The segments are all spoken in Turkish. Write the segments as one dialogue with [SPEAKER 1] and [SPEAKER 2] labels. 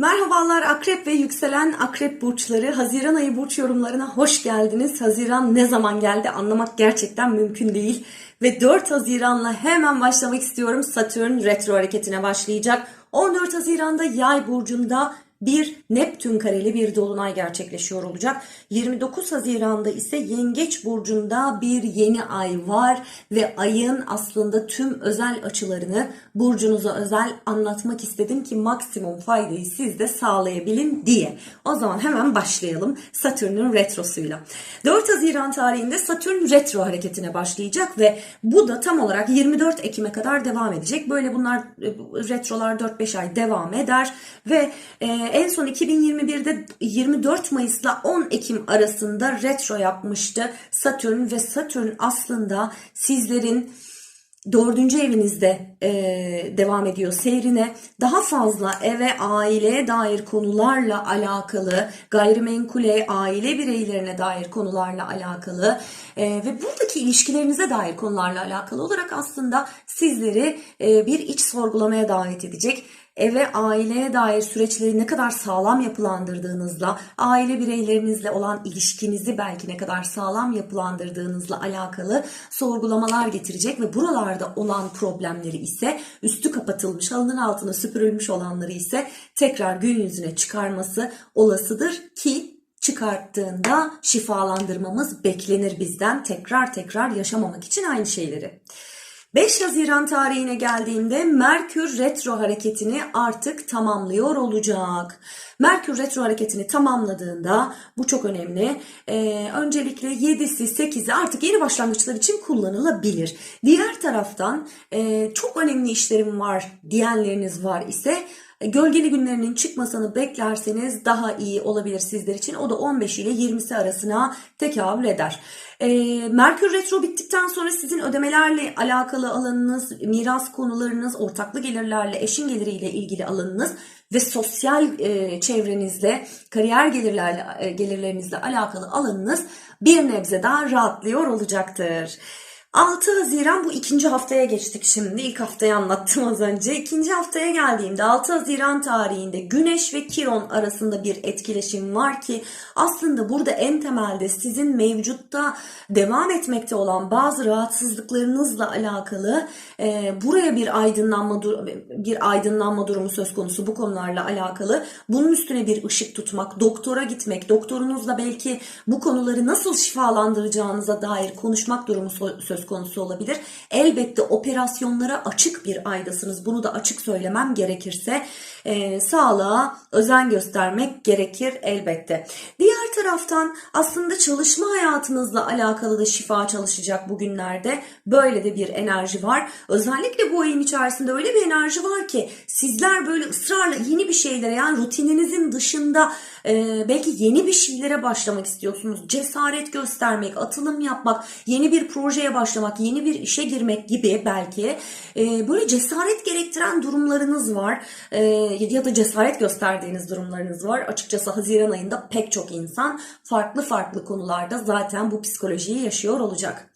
[SPEAKER 1] Merhabalar Akrep ve yükselen Akrep burçları. Haziran ayı burç yorumlarına hoş geldiniz. Haziran ne zaman geldi anlamak gerçekten mümkün değil. Ve 4 Haziran'la hemen başlamak istiyorum. Satürn retro hareketine başlayacak. 14 Haziran'da Yay burcunda bir Neptün kareli bir dolunay gerçekleşiyor olacak. 29 Haziran'da ise Yengeç burcunda bir yeni ay var ve ayın aslında tüm özel açılarını burcunuza özel anlatmak istedim ki maksimum faydayı siz de sağlayabilin diye. O zaman hemen başlayalım Satürn'ün retrosuyla. 4 Haziran tarihinde Satürn retro hareketine başlayacak ve bu da tam olarak 24 Ekim'e kadar devam edecek. Böyle bunlar e, retrolar 4-5 ay devam eder ve e, en son 2021'de 24 Mayıs'la 10 Ekim arasında retro yapmıştı Satürn ve Satürn aslında sizlerin dördüncü evinizde e, devam ediyor seyrine. Daha fazla eve, aileye dair konularla alakalı, gayrimenkule, aile bireylerine dair konularla alakalı e, ve buradaki ilişkilerinize dair konularla alakalı olarak aslında sizleri e, bir iç sorgulamaya davet edecek eve, aileye dair süreçleri ne kadar sağlam yapılandırdığınızla, aile bireylerinizle olan ilişkinizi belki ne kadar sağlam yapılandırdığınızla alakalı sorgulamalar getirecek ve buralarda olan problemleri ise üstü kapatılmış, halının altına süpürülmüş olanları ise tekrar gün yüzüne çıkarması olasıdır ki çıkarttığında şifalandırmamız beklenir bizden tekrar tekrar yaşamamak için aynı şeyleri. 5 Haziran tarihine geldiğimde Merkür retro hareketini artık tamamlıyor olacak. Merkür retro hareketini tamamladığında bu çok önemli. Ee, öncelikle 7'si 8'i artık yeni başlangıçlar için kullanılabilir. Diğer taraftan e, çok önemli işlerim var diyenleriniz var ise Gölgeli günlerinin çıkmasını beklerseniz daha iyi olabilir sizler için. O da 15 ile 20'si arasına tekabül eder. E, Merkür Retro bittikten sonra sizin ödemelerle alakalı alanınız, miras konularınız, ortaklı gelirlerle, eşin geliriyle ilgili alanınız ve sosyal e, çevrenizle, kariyer gelirlerle, e, gelirlerinizle alakalı alanınız bir nebze daha rahatlıyor olacaktır. 6 Haziran bu ikinci haftaya geçtik şimdi. İlk haftayı anlattım az önce. İkinci haftaya geldiğimde 6 Haziran tarihinde Güneş ve Kiron arasında bir etkileşim var ki aslında burada en temelde sizin mevcutta devam etmekte olan bazı rahatsızlıklarınızla alakalı e, buraya bir aydınlanma bir aydınlanma durumu söz konusu bu konularla alakalı. Bunun üstüne bir ışık tutmak, doktora gitmek, doktorunuzla belki bu konuları nasıl şifalandıracağınıza dair konuşmak durumu söz söz konusu olabilir. Elbette operasyonlara açık bir aydasınız. Bunu da açık söylemem gerekirse e, sağlığa özen göstermek gerekir elbette. Diğer taraftan aslında çalışma hayatınızla alakalı da şifa çalışacak bugünlerde. Böyle de bir enerji var. Özellikle bu ayın içerisinde öyle bir enerji var ki sizler böyle ısrarla yeni bir şeylere yani rutininizin dışında e, belki yeni bir şeylere başlamak istiyorsunuz. Cesaret göstermek, atılım yapmak, yeni bir projeye başlamak, yeni bir işe girmek gibi belki e, böyle cesaret gerektiren durumlarınız var. E, ya da cesaret gösterdiğiniz durumlarınız var. Açıkçası Haziran ayında pek çok insan farklı farklı konularda zaten bu psikolojiyi yaşıyor olacak.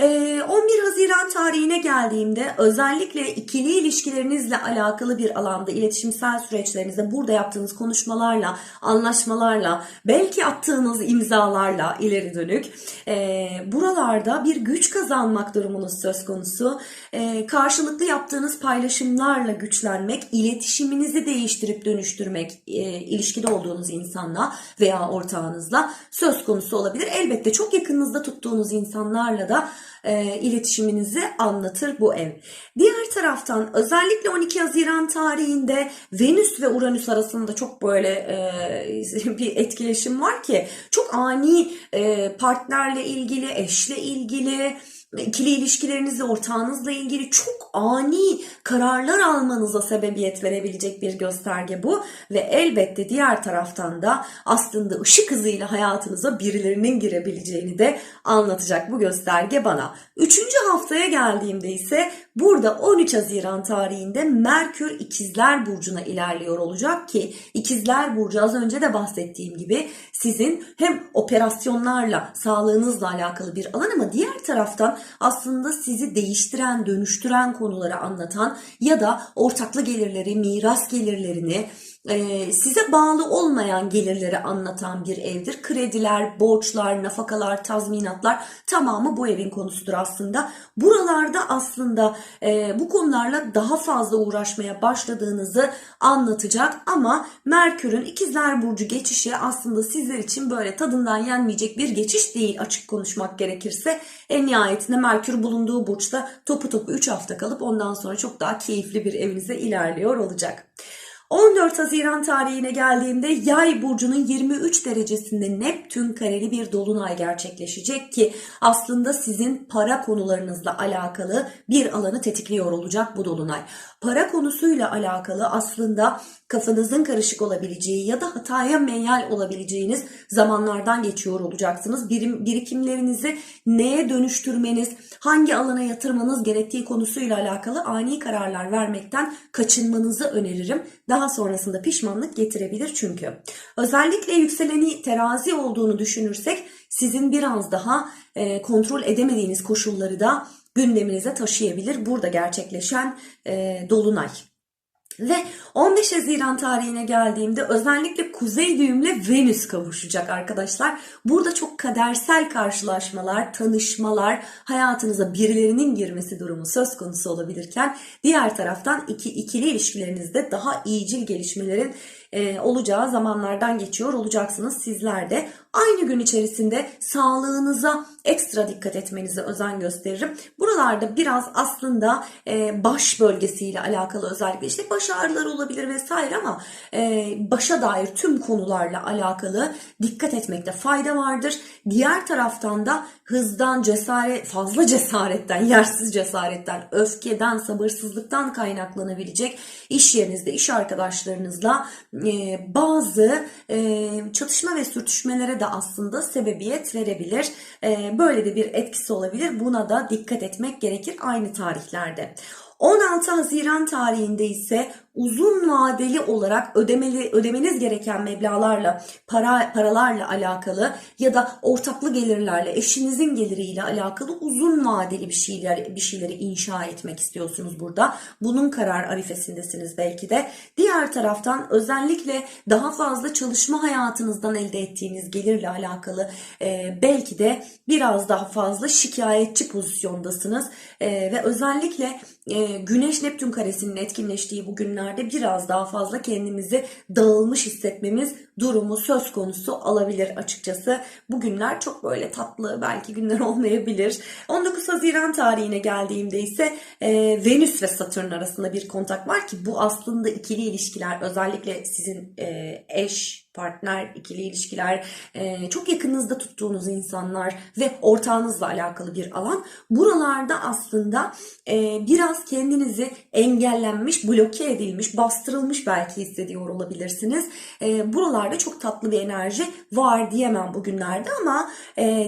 [SPEAKER 1] 11 ee, Haziran tarihine geldiğimde özellikle ikili ilişkilerinizle alakalı bir alanda iletişimsel süreçlerinizde burada yaptığınız konuşmalarla, anlaşmalarla, belki attığınız imzalarla ileri dönük e, buralarda bir güç kazanmak durumunuz söz konusu. E, karşılıklı yaptığınız paylaşımlarla güçlenmek, iletişiminizi değiştirip dönüştürmek e, ilişkide olduğunuz insanla veya ortağınızla söz konusu olabilir. Elbette çok yakınınızda tuttuğunuz insanlarla da e, iletişiminizi anlatır bu ev. Diğer taraftan özellikle 12 Haziran tarihinde Venüs ve Uranüs arasında çok böyle e, bir etkileşim var ki çok ani e, partnerle ilgili, eşle ilgili ikili ilişkilerinizle, ortağınızla ilgili çok ani kararlar almanıza sebebiyet verebilecek bir gösterge bu. Ve elbette diğer taraftan da aslında ışık hızıyla hayatınıza birilerinin girebileceğini de anlatacak bu gösterge bana. Üçüncü haftaya geldiğimde ise burada 13 Haziran tarihinde Merkür İkizler Burcu'na ilerliyor olacak ki İkizler Burcu az önce de bahsettiğim gibi sizin hem operasyonlarla, sağlığınızla alakalı bir alan ama diğer taraftan aslında sizi değiştiren, dönüştüren konuları anlatan ya da ortaklı gelirleri, miras gelirlerini e, size bağlı olmayan gelirleri anlatan bir evdir. Krediler, borçlar, nafakalar, tazminatlar tamamı bu evin konusudur aslında. Buralarda aslında e, bu konularla daha fazla uğraşmaya başladığınızı anlatacak ama Merkür'ün ikizler burcu geçişi aslında sizler için böyle tadından yenmeyecek bir geçiş değil açık konuşmak gerekirse. En nihayetinde Merkür bulunduğu burçta topu topu 3 hafta kalıp ondan sonra çok daha keyifli bir evinize ilerliyor olacak. 14 Haziran tarihine geldiğimde Yay burcunun 23 derecesinde Neptün kareli bir dolunay gerçekleşecek ki aslında sizin para konularınızla alakalı bir alanı tetikliyor olacak bu dolunay. Para konusuyla alakalı aslında kafanızın karışık olabileceği ya da hataya meyal olabileceğiniz zamanlardan geçiyor olacaksınız. Birim, birikimlerinizi neye dönüştürmeniz, hangi alana yatırmanız gerektiği konusuyla alakalı ani kararlar vermekten kaçınmanızı öneririm. Daha sonrasında pişmanlık getirebilir çünkü. Özellikle yükseleni terazi olduğunu düşünürsek sizin biraz daha e, kontrol edemediğiniz koşulları da gündeminize taşıyabilir. Burada gerçekleşen e, dolunay. Ve 15 Haziran tarihine geldiğimde özellikle Kuzey düğümle Venüs kavuşacak arkadaşlar. Burada çok kadersel karşılaşmalar, tanışmalar, hayatınıza birilerinin girmesi durumu söz konusu olabilirken diğer taraftan iki, ikili ilişkilerinizde daha iyicil gelişmelerin e, olacağı zamanlardan geçiyor olacaksınız sizler de. Aynı gün içerisinde sağlığınıza ekstra dikkat etmenize özen gösteririm. Buralarda biraz aslında e, baş bölgesiyle alakalı özellikle işte baş ağrıları olabilir vesaire ama e, başa dair tüm konularla alakalı dikkat etmekte fayda vardır. Diğer taraftan da hızdan, cesaret, fazla cesaretten, yersiz cesaretten, öfkeden, sabırsızlıktan kaynaklanabilecek iş yerinizde, iş arkadaşlarınızla bazı çatışma ve sürtüşmelere de aslında sebebiyet verebilir. Böyle de bir etkisi olabilir. Buna da dikkat etmek gerekir aynı tarihlerde. 16 Haziran tarihinde ise uzun vadeli olarak ödemeli ödemeniz gereken meblağlarla, para paralarla alakalı ya da ortaklı gelirlerle, eşinizin geliriyle alakalı uzun vadeli bir şeyler bir şeyleri inşa etmek istiyorsunuz burada. Bunun karar arifesindesiniz belki de. Diğer taraftan özellikle daha fazla çalışma hayatınızdan elde ettiğiniz gelirle alakalı e, belki de biraz daha fazla şikayetçi pozisyondasınız e, ve özellikle e, Güneş Neptün karesinin etkinleştiği bu günlerde biraz daha fazla kendimizi dağılmış hissetmemiz durumu söz konusu alabilir açıkçası. Bu günler çok böyle tatlı belki günler olmayabilir. 19 Haziran tarihine geldiğimde ise e, Venüs ve Satürn arasında bir kontak var ki bu aslında ikili ilişkiler özellikle sizin e, eş, partner, ikili ilişkiler, e, çok yakınınızda tuttuğunuz insanlar ve ortağınızla alakalı bir alan. Buralarda aslında e, biraz kendinizi engellenmiş, bloke edilmiş, bastırılmış belki hissediyor olabilirsiniz. E, buralarda çok tatlı bir enerji var diyemem bugünlerde ama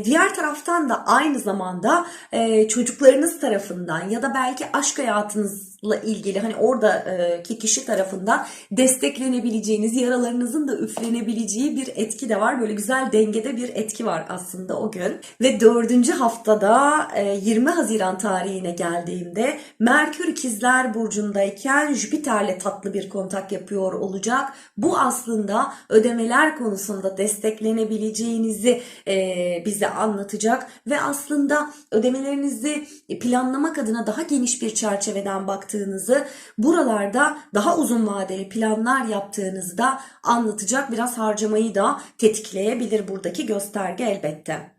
[SPEAKER 1] diğer taraftan da aynı zamanda çocuklarınız tarafından ya da belki aşk hayatınızla ilgili hani oradaki kişi tarafından desteklenebileceğiniz yaralarınızın da etkilenebileceği bir etki de var. Böyle güzel dengede bir etki var aslında o gün. Ve dördüncü haftada 20 e, Haziran tarihine geldiğimde Merkür ikizler burcundayken Jüpiter'le tatlı bir kontak yapıyor olacak. Bu aslında ödemeler konusunda desteklenebileceğinizi bize anlatacak ve aslında ödemelerinizi planlamak adına daha geniş bir çerçeveden baktığınızı buralarda daha uzun vadeli planlar yaptığınızı da anlatacak. Biraz harcamayı da tetikleyebilir buradaki gösterge elbette.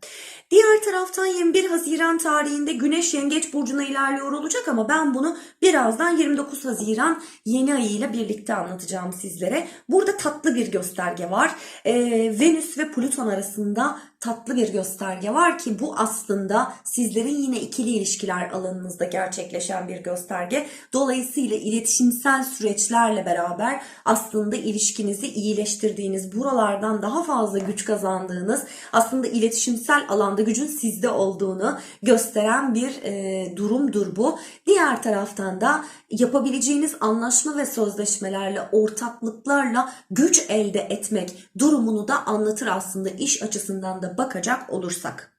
[SPEAKER 1] Diğer taraftan 21 Haziran tarihinde Güneş Yengeç Burcu'na ilerliyor olacak ama ben bunu birazdan 29 Haziran yeni ayıyla birlikte anlatacağım sizlere. Burada tatlı bir gösterge var. Ee, Venüs ve Plüton arasında tatlı bir gösterge var ki bu aslında sizlerin yine ikili ilişkiler alanınızda gerçekleşen bir gösterge. Dolayısıyla iletişimsel süreçlerle beraber aslında ilişkinizi iyileştirdiğiniz, buralardan daha fazla güç kazandığınız, aslında iletişimsel alanda gücün sizde olduğunu gösteren bir e, durumdur bu. Diğer taraftan da yapabileceğiniz anlaşma ve sözleşmelerle, ortaklıklarla güç elde etmek durumunu da anlatır aslında iş açısından da bakacak olursak.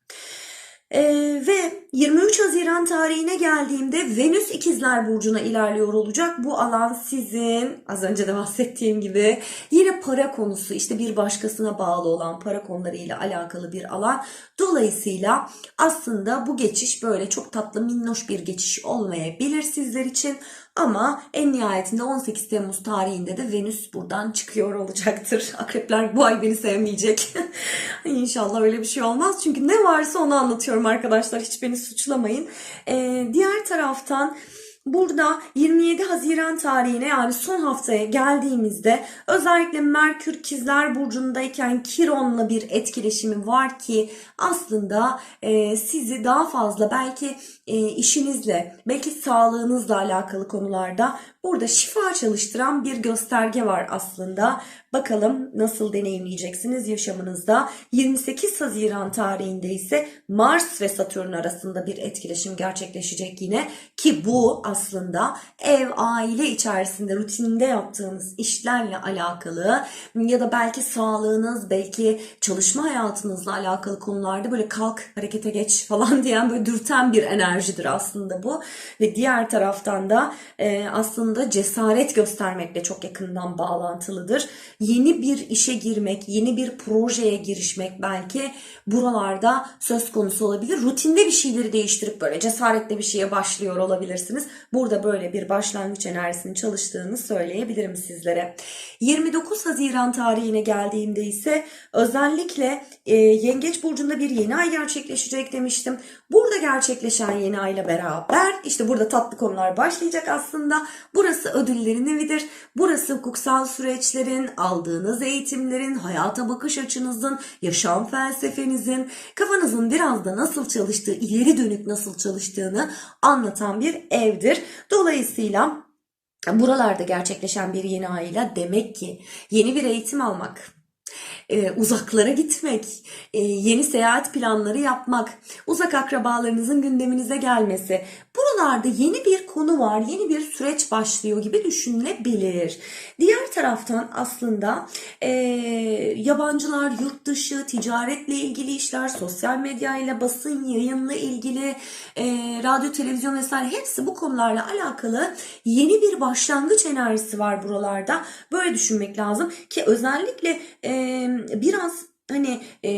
[SPEAKER 1] Ee, ve 23 Haziran tarihine geldiğimde Venüs ikizler burcuna ilerliyor olacak. Bu alan sizin az önce de bahsettiğim gibi yine para konusu işte bir başkasına bağlı olan para konularıyla alakalı bir alan. Dolayısıyla aslında bu geçiş böyle çok tatlı minnoş bir geçiş olmayabilir sizler için. Ama en nihayetinde 18 Temmuz tarihinde de Venüs buradan çıkıyor olacaktır. Akrepler bu ay beni sevmeyecek. İnşallah öyle bir şey olmaz. Çünkü ne varsa onu anlatıyorum arkadaşlar. Hiç beni suçlamayın. Ee, diğer taraftan Burada 27 Haziran tarihine yani son haftaya geldiğimizde özellikle Merkür İkizler Burcu'ndayken Kiron'la bir etkileşimi var ki aslında e, sizi daha fazla belki e, işinizle belki sağlığınızla alakalı konularda burada şifa çalıştıran bir gösterge var aslında. Bakalım nasıl deneyimleyeceksiniz yaşamınızda. 28 Haziran tarihinde ise Mars ve Satürn arasında bir etkileşim gerçekleşecek yine ki bu aslında ev aile içerisinde rutinde yaptığınız işlerle alakalı ya da belki sağlığınız belki çalışma hayatınızla alakalı konularda böyle kalk harekete geç falan diyen böyle dürten bir enerjidir aslında bu ve diğer taraftan da e, aslında cesaret göstermekle çok yakından bağlantılıdır yeni bir işe girmek, yeni bir projeye girişmek belki buralarda söz konusu olabilir. Rutinde bir şeyleri değiştirip böyle cesaretle bir şeye başlıyor olabilirsiniz. Burada böyle bir başlangıç enerjisinin çalıştığını söyleyebilirim sizlere. 29 Haziran tarihine geldiğimde ise özellikle e, Yengeç Burcu'nda bir yeni ay gerçekleşecek demiştim. Burada gerçekleşen yeni ayla beraber işte burada tatlı konular başlayacak aslında. Burası ödüllerin evidir. Burası hukuksal süreçlerin, aldığınız eğitimlerin, hayata bakış açınızın, yaşam felsefenizin, kafanızın biraz da nasıl çalıştığı, ileri dönük nasıl çalıştığını anlatan bir evdir. Dolayısıyla buralarda gerçekleşen bir yeni ayla demek ki yeni bir eğitim almak, e, uzaklara gitmek, e, yeni seyahat planları yapmak, uzak akrabalarınızın gündeminize gelmesi. Buralarda yeni bir konu var, yeni bir süreç başlıyor gibi düşünülebilir. Diğer taraftan aslında e, yabancılar, yurt dışı, ticaretle ilgili işler, sosyal medyayla, basın yayınla ilgili, e, radyo, televizyon vesaire hepsi bu konularla alakalı yeni bir başlangıç enerjisi var buralarda. Böyle düşünmek lazım ki özellikle e, biraz hani e,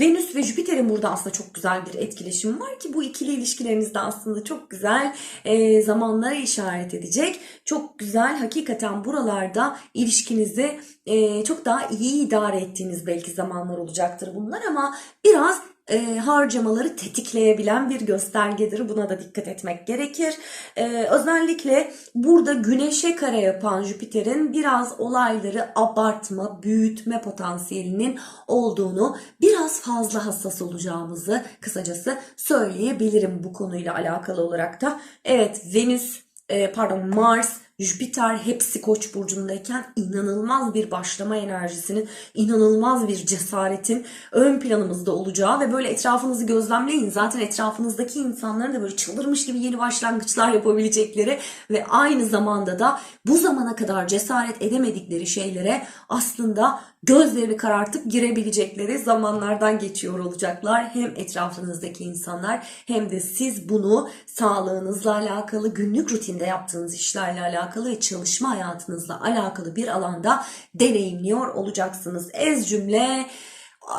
[SPEAKER 1] Venüs ve Jüpiter'in burada aslında çok güzel bir etkileşim var ki bu ikili ilişkilerinizde aslında çok güzel e, zamanlara işaret edecek. Çok güzel hakikaten buralarda ilişkinizi e, çok daha iyi idare ettiğiniz belki zamanlar olacaktır bunlar ama biraz e, harcamaları tetikleyebilen bir göstergedir. Buna da dikkat etmek gerekir. E, özellikle burada güneşe kare yapan Jüpiter'in biraz olayları abartma, büyütme potansiyelinin olduğunu, biraz fazla hassas olacağımızı kısacası söyleyebilirim bu konuyla alakalı olarak da. Evet Venüs, e, pardon Mars, Jüpiter hepsi Koç burcundayken inanılmaz bir başlama enerjisinin, inanılmaz bir cesaretin ön planımızda olacağı ve böyle etrafınızı gözlemleyin. Zaten etrafınızdaki insanların da böyle çıldırmış gibi yeni başlangıçlar yapabilecekleri ve aynı zamanda da bu zamana kadar cesaret edemedikleri şeylere aslında gözlerini karartıp girebilecekleri zamanlardan geçiyor olacaklar. Hem etrafınızdaki insanlar hem de siz bunu sağlığınızla alakalı, günlük rutinde yaptığınız işlerle alakalı ve çalışma hayatınızla alakalı bir alanda deneyimliyor olacaksınız. Ez cümle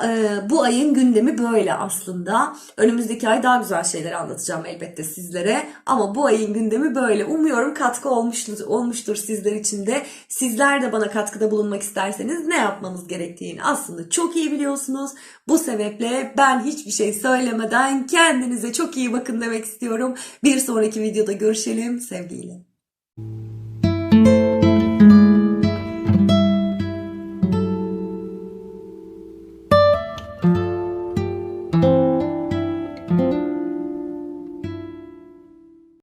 [SPEAKER 1] ee, bu ayın gündemi böyle aslında. Önümüzdeki ay daha güzel şeyler anlatacağım elbette sizlere. Ama bu ayın gündemi böyle. Umuyorum katkı olmuştur, olmuştur sizler için de. Sizler de bana katkıda bulunmak isterseniz ne yapmanız gerektiğini aslında çok iyi biliyorsunuz. Bu sebeple ben hiçbir şey söylemeden kendinize çok iyi bakın demek istiyorum. Bir sonraki videoda görüşelim. Sevgiyle.